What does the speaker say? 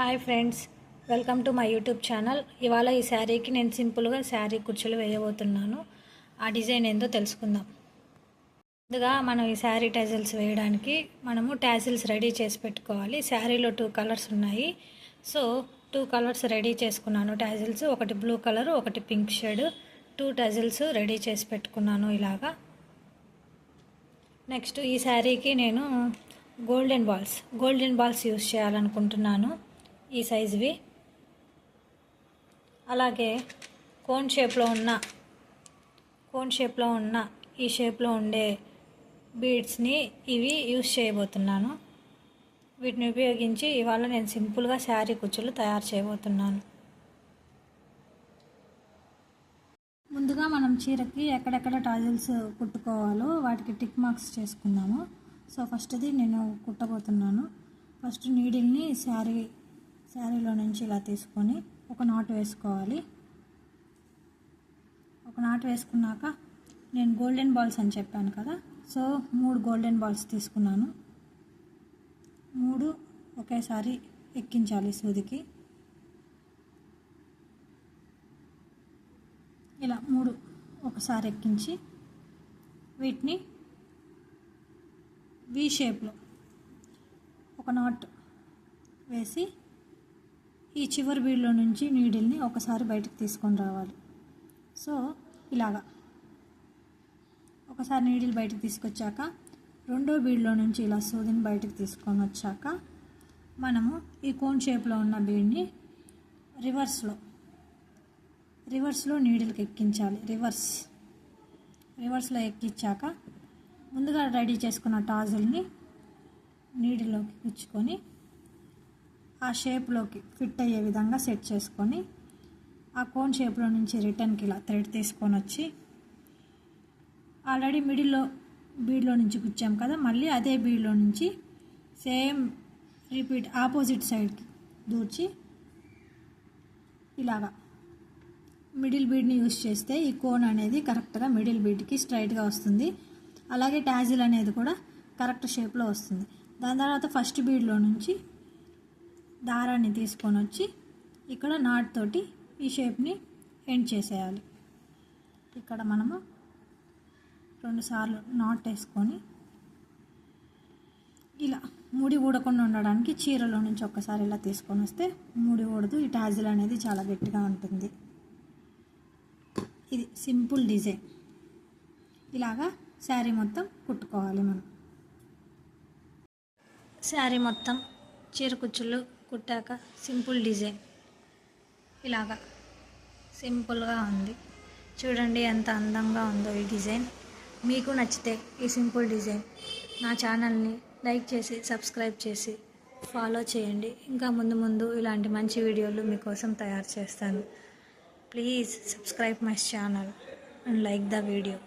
Hi friends welcome to my YouTube channel ఇవాళ ఈ శారీకి నేను సింపుల్గా శారీ కుర్చీలు వేయబోతున్నాను. ఆ డిజైన్ ఏందో తెలుసుకుందాం. ముందుగా మనం ఈ శారీ టాజిల్స్ వేయడానికి మనము టాజిల్స్ రెడీ చేసి పెట్టుకోవాలి. శారీలో టూ కలర్స్ ఉన్నాయి. సో టూ కలర్స్ రెడీ చేసుకున్నాను టాజిల్స్. ఒకటి బ్లూ కలర్ ఒకటి pink shade two tassels ready చేసి పెట్టుకున్నాను ఇలాగా. నెక్స్ట్ ఈ శారీకి నేను golden balls golden balls use చేయాలనుకుంటున్నాను. ఈ సైజువి. అలాగే కోన్ షేప్లో ఉన్న కోన్ షేప్లో ఉన్న ఈ షేప్లో ఉండే బీడ్స్ని ఇవి యూస్ చేయబోతున్నాను. వీటిని ఉపయోగించి ఇవాళ నేను సింపుల్గా శారీ కుచ్చులు తయారు చేయబోతున్నాను. ముందుగా మనం చీరకి ఎక్కడెక్కడ టాజిల్స్ కుట్టుకోవాలో వాటికి టిక్ మార్క్స్ చేసుకున్నాము సో ఫస్ట్ది నేను కుట్టబోతున్నాను. ఫస్ట్ నీడిల్ని శారీ శారీలో నుంచి ఇలా తీసుకొని ఒక నాటు వేసుకోవాలి. ఒక నాటు వేసుకున్నాక నేను గోల్డెన్ బాల్స్ అని చెప్పాను కదా సో మూడు గోల్డెన్ బాల్స్ తీసుకున్నాను. మూడు ఒకేసారి ఎక్కించాలి సూదికి. ఇలా మూడు ఒకసారి ఎక్కించి వీటిని వి షేప్లో ఒక నాట్ వేసి ఈ చివరి బీడ్లో నుంచి నీడిల్ని ఒకసారి బయటకు తీసుకొని రావాలి. సో ఇలాగా. ఒకసారి నీడిల్ బయటకు తీసుకొచ్చాక రెండో బీడ్లో నుంచి ఇలా సూదిని బయటకు తీసుకొని వచ్చాక మనము ఈ కోన్ షేప్లో ఉన్న బీడ్ని రివర్స్లో రివర్స్లో నీడిల్కి ఎక్కించాలి. రివర్స్. రివర్స్లో ఎక్కించాక ముందుగా రెడీ చేసుకున్న టాజిల్ని నీడిలోకి గుచ్చుకొని ఆ షేప్లోకి ఫిట్ అయ్యే విధంగా సెట్ చేసుకొని ఆ కోన్ షేప్లో నుంచి రిటర్న్కి ఇలా థ్రెడ్ తీసుకొని వచ్చి ఆల్రెడీ మిడిల్లో బీడ్లో నుంచి కూర్చాం కదా మళ్ళీ అదే బీడ్లో నుంచి సేమ్ రిపీట్ ఆపోజిట్ సైడ్కి దూర్చి ఇలాగా మిడిల్ బీడ్ని యూస్ చేస్తే ఈ కోన్ అనేది కరెక్ట్గా మిడిల్ బీడ్కి స్ట్రైట్గా వస్తుంది. అలాగే ట్యాజిల్ అనేది కూడా కరెక్ట్ షేప్లో వస్తుంది. దాని తర్వాత ఫస్ట్ బీడ్లో నుంచి దారాన్ని తీసుకొని వచ్చి ఇక్కడ నాట్ తోటి ఈ షేప్ని ఎండ్ చేసేయాలి. ఇక్కడ మనము రెండుసార్లు నాట్ వేసుకొని ఇలా ముడి ఊడకుండా ఉండడానికి చీరలో నుంచి ఒక్కసారి ఇలా తీసుకొని వస్తే ముడి ఊడదు. ఈ టాజిల్ అనేది చాలా గట్టిగా ఉంటుంది. ఇది సింపుల్ డిజైన్. ఇలాగా శారీ మొత్తం కుట్టుకోవాలి మనం. శారీ మొత్తం చీర కుచ్చులు కుట్టాక సింపుల్ డిజైన్. ఇలాగా సింపుల్గా ఉంది. చూడండి ఎంత అందంగా ఉందో ఈ డిజైన్. మీకు నచ్చితే ఈ సింపుల్ డిజైన్. నా ఛానల్ని లైక్ చేసి సబ్స్క్రైబ్ చేసి ఫాలో చేయండి. ఇంకా ముందు ముందు ఇలాంటి మంచి వీడియోలు మీకోసం తయారు చేస్తాను. Please subscribe my channel and like the video.